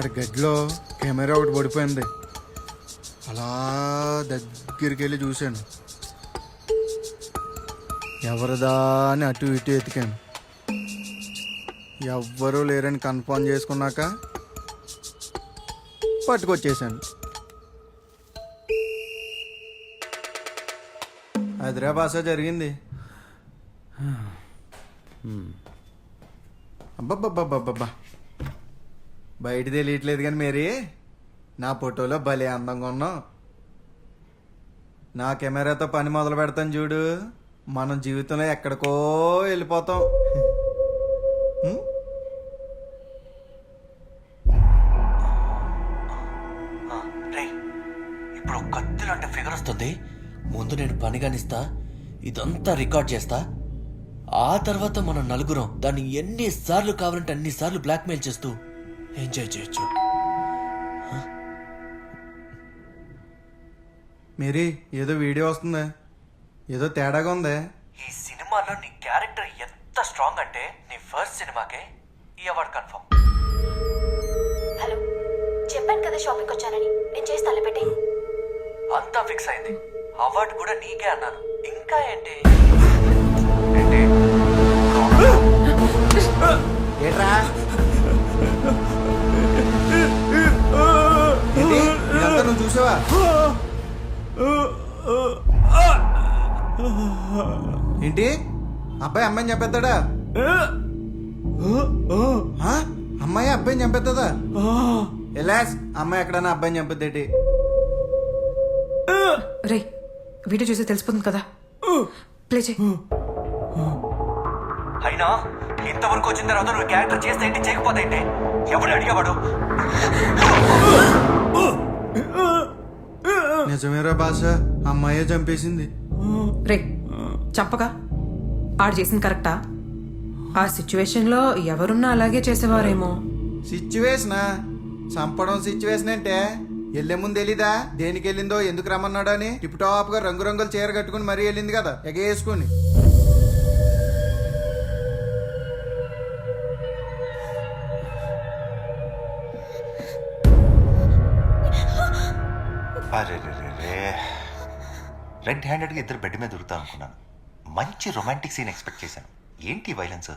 అక్కడ గదిలో కెమెరా ఒకటి పడిపోయింది. అలా దగ్గరికి వెళ్ళి చూశాను. ఎవరిదా అని అటు ఇటు ఎతికాను. ఎవ్వరూ లేరని కన్ఫర్మ్ చేసుకున్నాక పట్టుకొచ్చేసాను హైదరాబాస జరిగింది. అబ్బబ్బబ్బబ్బబ్బా బయట తెలియట్లేదు కానీ మేరీ నా ఫోటోలో భలే అందంగా ఉన్నావు. నా కెమెరాతో పని మొదలు పెడతాను చూడు. మనం జీవితంలో ఎక్కడికో వెళ్ళిపోతాం. ఇప్పుడు కత్తి లాంటి అంటే ఫిగర్ వస్తుంది. ముందు నేను పని కానిస్తా ఇదంతా రికార్డ్ చేస్తా. ఆ తర్వాత మనం నలుగురం దాన్ని ఎన్నిసార్లు కావాలంటే అన్నిసార్లు బ్లాక్మెయిల్ చేస్తూ ఎంజాయ్ చేయొచ్చు మేరీ ఏదో వీడియో వస్తుంది. ఏదో తేడాగా ఉంది. ఈ సినిమాలో నీ క్యారెక్టర్ ఎంత స్ట్రాంగ్ అంటే నీ ఫస్ట్ సినిమాకే ఈ అవార్డ్ కన్ఫర్మ్. హలో చెప్పాను కదా షాపింగ్కి వచ్చానని. నేను చేసి తలపెట్టి. అంతా ఫిక్స్ అయింది. అవార్డు కూడా నీకే అన్నాను. ఇంకా ఏంటి? ఏట్రా ఏంటి? అబ్బాయి అమ్మాయిని చంపేస్తాడా? ఆ? అమ్మాయి అబ్బాయిని చంపేస్తుందా? ఎలాస్ అమ్మాయి ఎక్కడన్నా అబ్బాయిని చంపేదేటి రే వీడియో చూసి తెలిసిపోతుంది కదా. ప్లే చేయి. అయినా ఇంతవరకు వచ్చిన తర్వాత నువ్వు క్యారెక్టర్ చేస్తే ఏంటి చేయకపోతే ఏంటి? ఎవడు అడిగేవాడు? నిజమేరా భాష అమ్మాయే చంపేసింది. రే చంపగా ఆడు చేసింది కరెక్టా? ఆ సిచ్యువేషన్లో ఎవరున్నా అలాగే చేసేవారేమో. సిచ్యువేషనా? చంపడం సిచ్యువేషన్ అంటే వెళ్ళే ముందు తెలీదా దేనికి వెళ్ళిందో ఎందుకు రమ్మన్నాడో అని? టిప్ టాప్గా రంగురంగుల చీర కట్టుకుని మరీ వెళ్ళింది కదా? ఎగేసుకుని. అరే రెడ్ హ్యాండెడ్గా ఇద్దరు బెడ్ మీద దొరుకుతా అనుకున్నాను. మంచి రొమాంటిక్ సీన్ ఎక్స్పెక్ట్ చేశాను. ఏంటి వైలెన్స్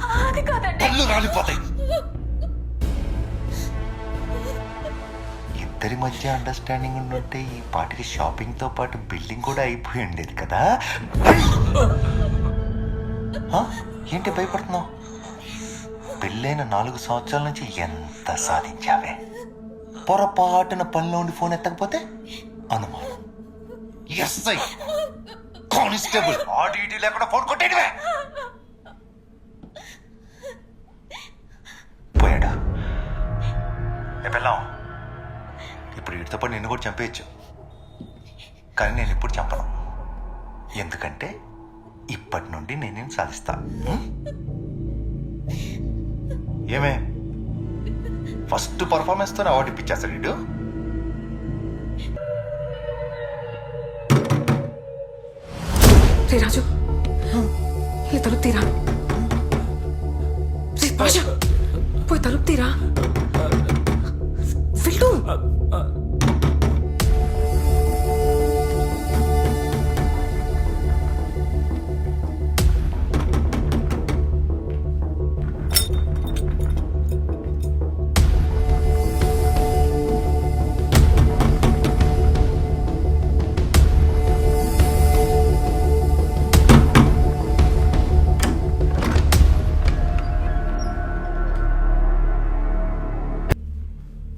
అది కాదండి. పళ్ళు రాలిపోతాయి. ఇద్దరి మధ్య అండర్స్టాండింగ్ ఉండుంటే ఈ పాటికి షాపింగ్తో పాటు బిల్డింగ్ కూడా అయిపోయి ఉండేది కదా? ఆ? ఏంటి భయపడుతున్నావు? పెళ్ళైన నాలుగు సంవత్సరాల నుంచి ఎంత సాధించావే? పొరపాటున పనిలో ఉండి ఫోన్ ఎత్తకపోతే? అనుమానం ఎస్ఐ కానిస్టేబుల్ ఆడి లేకుండా ఫోన్ కొట్టేటివే. పోయాడా? వెళ్ళాం ఇప్పుడు వీటితో పాటు నిన్ను కూడా చంపేయచ్చు. కానీ నేను ఇప్పుడు చంపను. ఎందుకంటే ఇప్పటి నుండి నేను సాధిస్తా. ఏమే? ఫస్ట్ పర్ఫార్మెన్స్తో అవార్డు ఇప్పించేస్తాడు వీడు. రే రాజు. ఈ తలుపు తీరా? రే భాష పోయి తలుపు తీరా?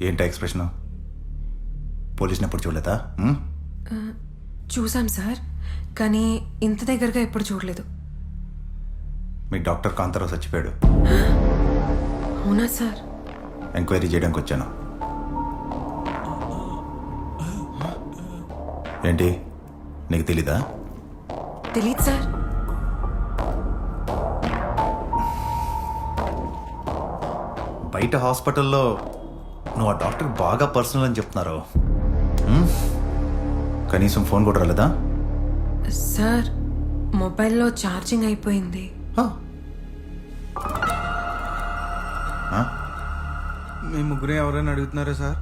ఏంటా ఎక్స్ప్రెషన్? పోలీసుని ఎప్పుడు చూడలేదా? చూసాం సార్ కానీ ఇంత దగ్గరగా ఎప్పుడు చూడలేదు. మీ డాక్టర్ కాంతారావు చచ్చిపోయాడు. అవునా సార్? ఎంక్వైరీ చేయడానికి వచ్చాను. ఏంటి? నీకు తెలీదా? తెలీదు సార్. బయట హాస్పిటల్లో నువ్వు ఆ డాక్టర్ బాగా పర్సనల్ అని చెప్తున్నారు? కనీసం ఫోన్ కూడా రాలేదా సార్ మొబైల్లో ఛార్జింగ్ అయిపోయింది హ. ఆ? మీ ముగ్గురు ఎవరైనా అడుగుతున్నారా సార్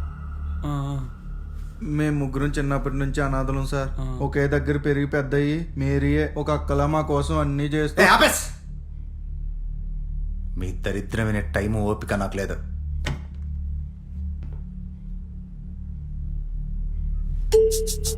మేము ముగ్గురం చిన్నప్పటి నుంచి అనాథలం సార్ ఒకే దగ్గర పెరిగి పెద్దయి మేరీయే ఒక అక్కలా మా కోసం అన్నీ ఏ, చేస్తా ఆపేస్! మీ దరిద్రమైన టైం ఓపిక నాకు లేదు Huh?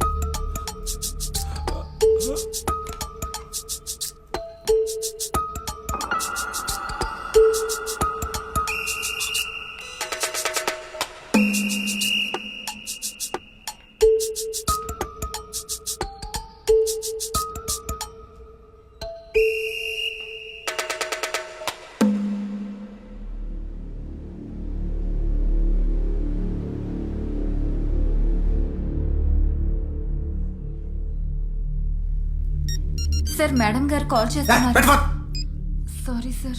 సార్ మేడం గారు కాల్ చేస్తున్నారు. Sorry sir.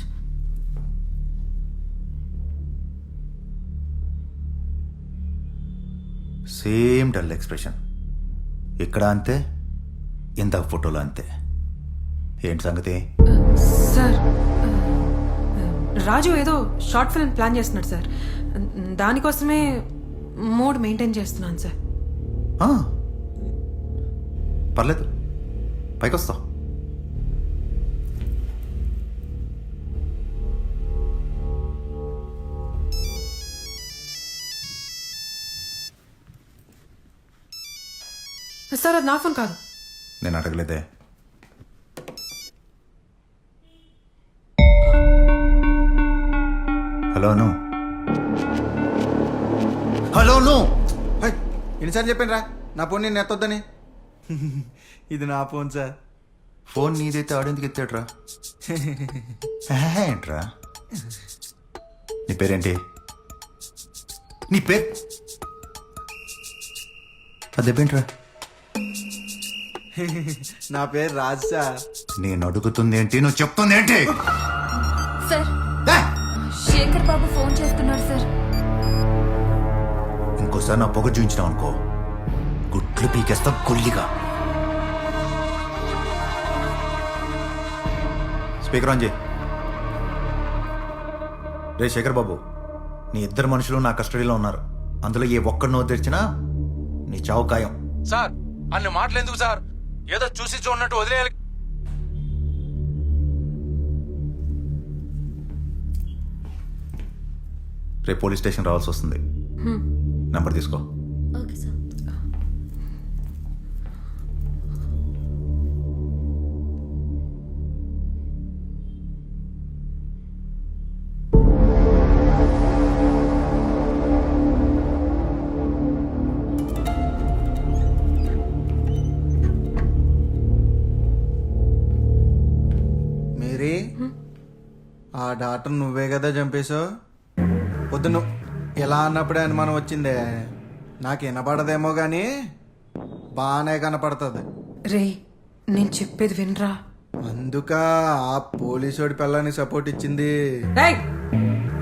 Same dull expression. ఇక్కడ అంతే ఇంత ఫోటోలో అంతే. ఏంటి సంగతి? సార్ రాజు ఏదో షార్ట్ ఫిల్మ్ ప్లాన్ చేస్తున్నాడు సార్. దానికోసమే మూడ్ మెయింటైన్ చేస్తున్నాను సార్. ఆ. పర్లేదు. పైకి వస్తా సార్ అది నా ఫోన్ కాదు. నేను అడగలేదే. హలో ను హలో ను హై, ఎన్నిసార్లు చెప్పాను రా నా ఫోన్ నేను ఎత్తొద్దని. ఇది నా ఫోన్ సార్. ఫోన్ నీదైతే ఆడేందుకు ఎత్తాడ్రా? ఏంట్రా? నీ పేరేంటి? నీ పేరు? అదేంట్రా నా పేరు రాజ్ సార్. నేను అడుగుతుంది ఏంటి? నువ్వు చెప్తుంది ఏంటి? సార్! శేఖర్ బాబు ఫోన్ చేస్తున్నారు సార్. ఇంకోసారి నా పొగ చూపించినావు అనుకో. గుట్లు పీకేస్తా కొల్లిగా. స్పీకర్ ఆన్ చేయి. రే శేఖర్ బాబు నీ ఇద్దరు మనుషులు నా కస్టడీలో ఉన్నారు. అందులో ఏ ఒక్కడినో తెరిచినా నీ చావు ఖాయం. సార్ అన్ని మాటలు ఎందుకు సార్? ఏదో చూసి చూడనట్టు వదిలేయాలి. రేపు పోలీస్ స్టేషన్ రావాల్సి వస్తుంది. నంబర్ తీసుకో. Okay sir. మేరీ ఆ డాక్టర్ నువ్వే కదా చంపేశావు? వద్దు నువ్వు ఇలా అన్నప్పుడే అనుమానం వచ్చిందే? నాకు వినపడదేమో కానీ బాగానే కనపడుతుంది. రే నేను చెప్పేది వినరా? అందుక ఆ పోలీసోడి పిల్లని సపోర్ట్ ఇచ్చింది.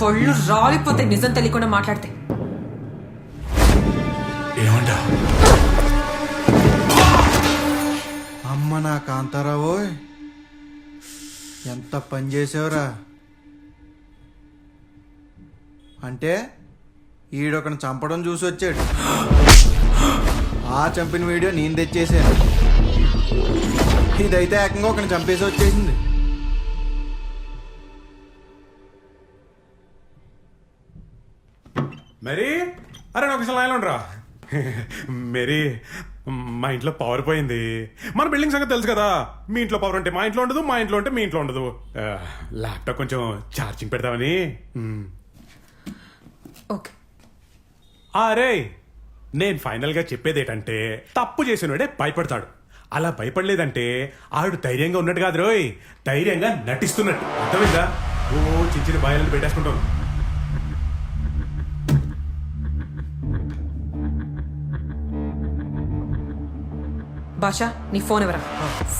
పళ్ళు రాలిపోతే నిజం తెలియకుండా మాట్లాడితే. ఏమంటా? అమ్మ నా కాంతారావు ఎంత పని చేసావురా? అంటే ఈడొకను చంపడం చూసి వచ్చాడు. ఆ చంపిన వీడియో నేను తెచ్చేసాను. ఇదైతే ఏకంగా ఒకని చంపేసి వచ్చేసింది. మరి? అరే ఒకసారి లైన్లో ఉండరా మేరీ మా ఇంట్లో పవర్ పోయింది. మన బిల్డింగ్ సంగతి తెలుసు కదా. మీ ఇంట్లో పవర్ ఉంటే మా ఇంట్లో ఉండదు మా ఇంట్లో ఉంటే మీ ఇంట్లో ఉండదు. ల్యాప్టాప్ కొంచెం ఛార్జింగ్ పెడతామని. ఓకే. అరే నేను ఫైనల్గా చెప్పేది ఏంటంటే తప్పు చేసినోడే భయపడతాడు. అలా భయపడలేదంటే ఆడు ధైర్యంగా ఉన్నట్టు కాదు రోయ్. ధైర్యంగా నటిస్తున్నట్టు. అర్థమైందా? ఓ చిన్న చిన్న భయాలను పెట్టేసుకుంటాను భాషా నీ ఫోన్ ఎవరా?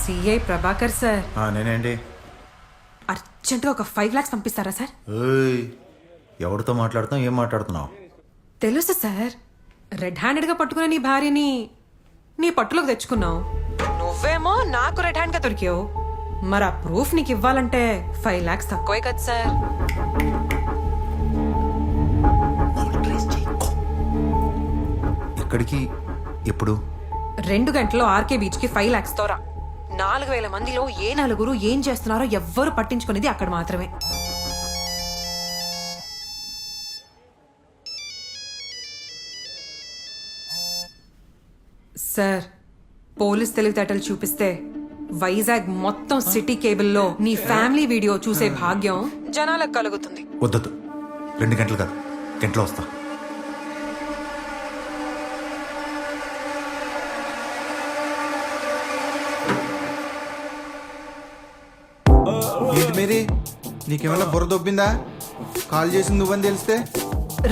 CI Prabhakar sir. ఆ, నేనేంటి? అర్జెంటుగా ఒక ఫైవ్ లాక్స్ పంపిస్తారా సార్? ఏయ్, ఎవరితో మాట్లాడుతున్నావు ఏం మాట్లాడుతున్నావు? తెలుసు సార్. రెడ్ హ్యాండెడ్గా పట్టుకునే నీ భార్యని నీ పట్టులోకి తెచ్చుకున్నావు. నువ్వేమో నాకు రెడ్ హ్యాండ్గా దొరికావు. మరి ఆ ప్రూఫ్ నీకు ఇవ్వాలంటే ఫైవ్ లాక్స్ తక్కువే కదా సార్. ఎక్కడికి? ఎప్పుడు? రెండు గంటల్లో ఆర్కే బీచ్కి ఫైవ్ ల్యాక్స్ తోరా నాలుగు వేల మందిలో ఏ నలుగురు ఏం చేస్తున్నారో ఎవ్వరు పట్టించుకునేది అక్కడ మాత్రమే. సార్ పోలీస్ తెలివితేటలు చూపిస్తే వైజాగ్ మొత్తం సిటీ కేబుల్లో నీ ఫ్యామిలీ వీడియో చూసే భాగ్యం జనాలకు కలుగుతుంది. వద్దొద్దు. రెండు గంటలు కాదు. గంటలో వస్తా. ఏంటి మేరీ? నీకేమైనా బుర్ర దొబ్బిందా? కాల్ చేసింది నువ్వని తెలిస్తే?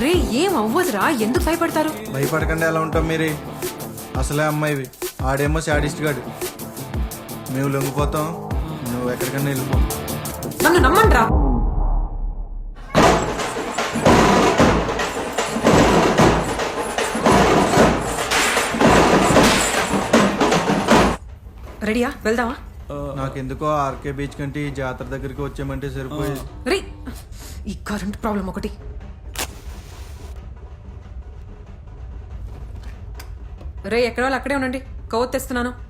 రే ఏం అవ్వదురా? ఎందుకు భయపడతారు? భయపడకుండా ఎలా ఉంటాం మీరే. అసలే అమ్మాయివి. ఆడేమో శాడిస్ట్ గాడు. మేము లొంగిపోతాం నువ్వు ఎక్కడికన్నా వెళ్ళిపో. నన్ను నమ్మండ్రా? రెడీయా? వెళ్దామా? నాకెందుకో ఆర్కే బీచ్ కంటే ఈ జాతర దగ్గరికి వచ్చామంటే సరిపోయేది రే ఈ కరెంట్ ప్రాబ్లం ఒకటి. రే ఎక్కడ వాళ్ళు అక్కడే ఉండండి. కవర్ తెస్తున్నాను.